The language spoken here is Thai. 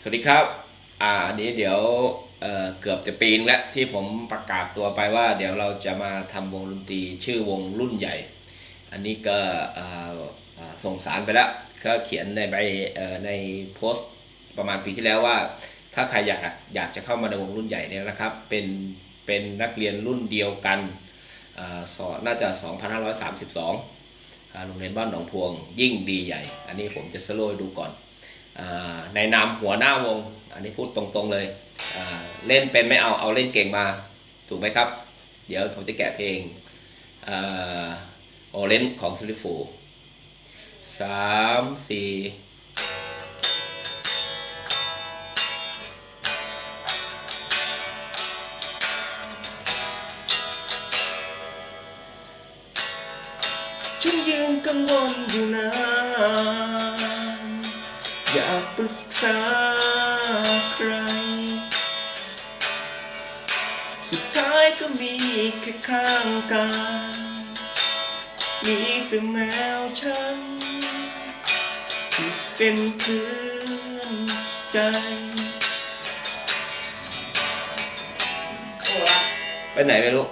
สวัสดีครับ อ่าอันนี้เดี๋ยวเอ่อเกือบจะปีนแล้วที่ผมประกาศตัวไปว่า เดี๋ยวเราจะมาทำวงดนตรีชื่อวงรุ่นใหญ่ อันนี้ก็เอ่อส่งสารไปแล้วก็เขียนในใบเอ่อในโพสต์ประมาณปีที่แล้วว่า ถ้าใครอยากอยากจะเข้ามาในวงรุ่นใหญ่เนี่ยนะครับ เป็นเป็นนักเรียนรุ่นเดียวกันอ่าสอนน่าจะ 2532โรงเรียนบ้านหนองพวงยิ่งดีใหญ่ อันนี้ผมจะสโลดูก่อน ในนามหัวหน้าวง อันนี้พูดตรงๆเลย เล่นเป็นไม่เอาเอาเล่นเก่งมา ถูกไหมครับ เดี๋ยวผมจะแกะเพลงโอเลนของซิลิฟูสามสี่ฉันยังกังวลอยู่นาน อยากปรึกษาใคร สุดท้ายก็มีแค่ข้างกายมีแต่แมวฉันที่เป็นเพื่อนใจไปไหนไม่รู้